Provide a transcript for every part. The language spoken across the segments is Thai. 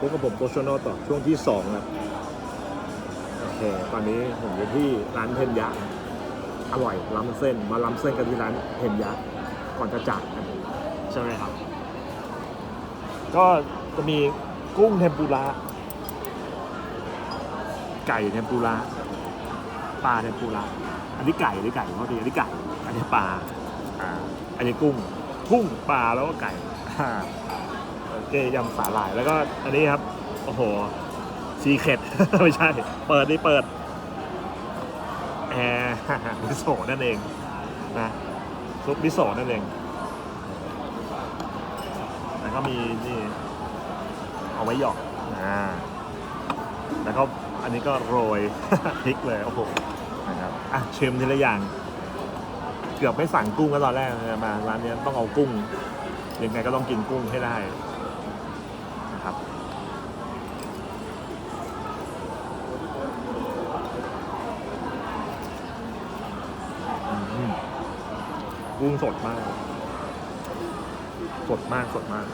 พบกับผมโปรชโนต่อช่วงที่สองนะโอเคตอนนี้ผมอยู่ที่ร้านเทนยะอร่อยล้ำเส้นมาล้ำเส้นกันที่ร้านเทนยะก่อนจะจากกันใช่ไหมครับ ก็จะมีกุ้งเทมปุระไก่เทมปุระปลาเทมปุระอันนี้ไก่หรือไก่เขาดีอันนี้ไก่ อันนี้ปลาอ่าอันนี้กุ้งกุ้งปลาแล้วก็ไก่ เคยำสาหร่าย แล้วก็อันนี้ครับ โอ้โหซีเค็ดไม่ใช่ เปิดนี่เปิดแอร์มิโซนั่นเองนะซุปมิโซนั่นเอง แล้วก็มีนี่เอาไว้หยอกอ่าแล้วก็อันนี้ก็โรยพริกเลยโอ้โหนะครับอะชิมทีละอย่าง เกือบไม่สั่งกุ้งแล้วตอนแรกมาร้านนี้ต้องเอากุ้งยังไงก็ต้องกินกุ้งให้ได้ นะครับ กุ้งสดมาก สดมากสดมาก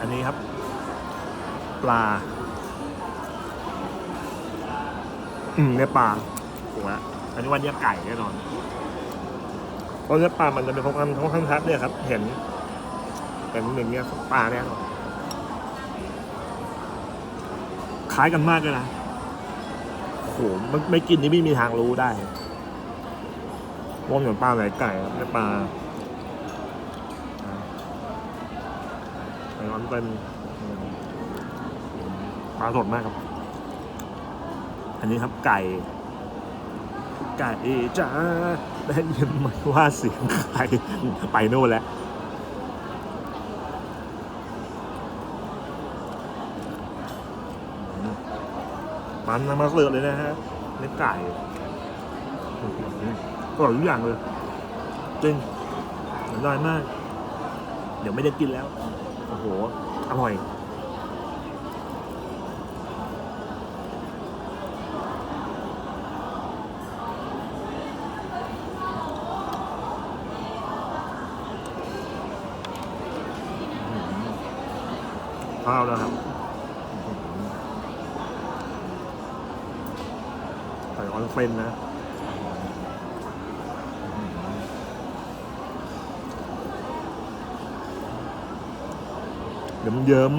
อันนี้ครับ ปลา อืมเนื้อปลาถูกแล้วอันนี้วันเนี้ยไก่แน่นอน เพราะเนื้อปลามันจะเป็นของคำของข้างทัดเนี่ยครับ เห็นเห็นอย่างเงี้ยปลาแน่นอนคล้ายกันมากเลยนะโอ้โหไม่ไม่กินนี่ไม่มีทางรู้ได้ว่าเหมือนปลาไหนไก่ครับเนื้อปลาไอ้มันเป็นปลาสดมากครับ อันนี้ครับไก่ ไก่จ้าได้ยินไหมว่าเสียงใครไปโน่นแล้วมันนมาเสิร์ฟเลยนะฮะเนื้อไก่อร่อยทุกอย่างเลยจริงอร่อยมาก เดี๋ยวไม่ได้กินแล้ว โอ้โห อร่อย ข้าวแล้วครับใส่ออนเฟนนะเยิ้มเยิ้ม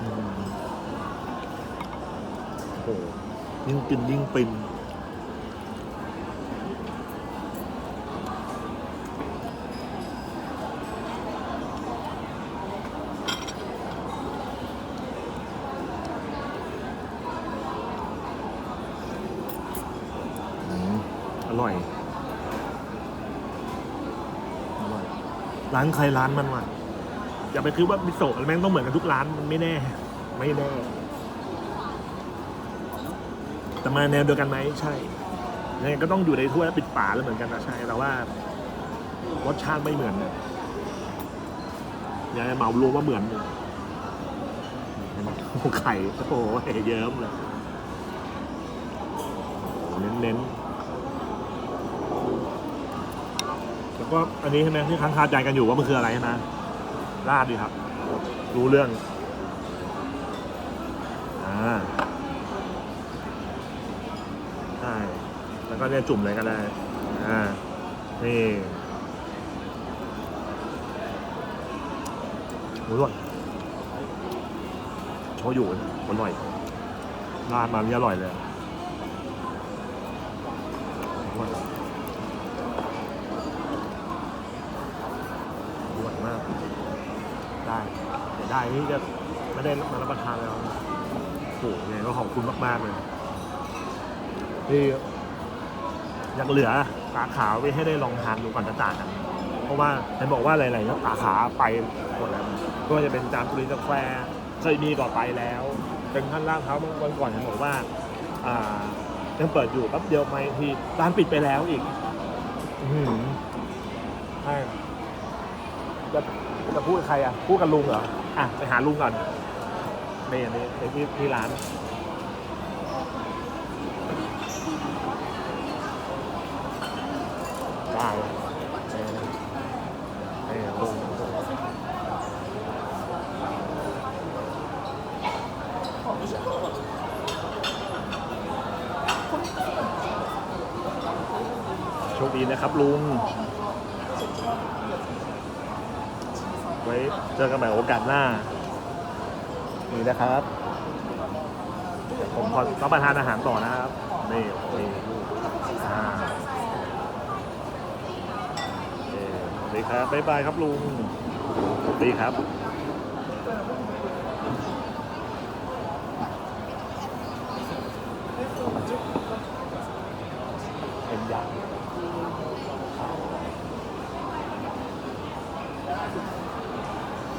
อืมโอ้โหยิ่งกินยิ่งปินอร่อย อร่อย ร้านใครร้านมันว่ะอย่าไปคิดว่ามิโซะแม่งต้องเหมือนกันทุกร้านมันไม่แน่ ไม่แน่ แต่มาแนวเดียวกันไหมใช่ยังไงก็ต้องอยู่ในถ้วยแล้วปิดฝาแล้วเหมือนกันนะใช่แต่ว่ารสชาติไม่เหมือนนะอย่าให้เหมารวมว่าเหมือนเลยเห็นไหมโอ้ไข่โอ้โหเยิ้มเลยโอ้โหเน้นๆแล้วก็อันนี้ใช่ไหมที่ค้างคาใจกันอยู่ว่ามันคืออะไรใช่ไหมราดดีครับ รู้เรื่อง อ่า ใช่ แล้วก็เนี่ยจุ่มเลยก็ได้ อ่า นี่อร่อยโชยุอร่อยราดมานี่อร่อยเลยอร่อยมาก ได้ได้นี่จะไม่ได้มารับประทานแล้วโอ้โหไงก็ขอบคุณมาก ๆ เลยที่ ยังเหลือสาขาไว้ให้ได้ลองทานดูก่อนจะจากกันเพราะว่าเห็นบอกว่าหลายๆสาขาไปหมดแล้วก็จะเป็นจามจุรีกาแฟเคยมีก่อไปแล้วเป็นขั้นล่างเท้าวันก่อนเห็นบอกว่าอ่ายังเปิดอยู่แป๊บเดียวไม่ทีร้านปิดไปแล้วอีกอือหือใช่จะจะพูดกับใครอะพูดกับลุงเหรออะไปหาลุงก่อนนี่นี่นี่ที่ที่ร้าน ได้เออเออลงโชคดีนะครับลุง ไว้เจอกันใหม่โอกาสหน้า นี่นะครับ ผมขอรับประทานอาหารต่อนะครับ นี่นี่อ่าโอเคสวัส ดีครับบ๊ายบายครับลุงสวัสดีครับเป็นยาง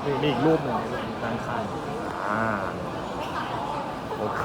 นี่มีอีกรูปหนึ่งด้านข้างอ่า โอเค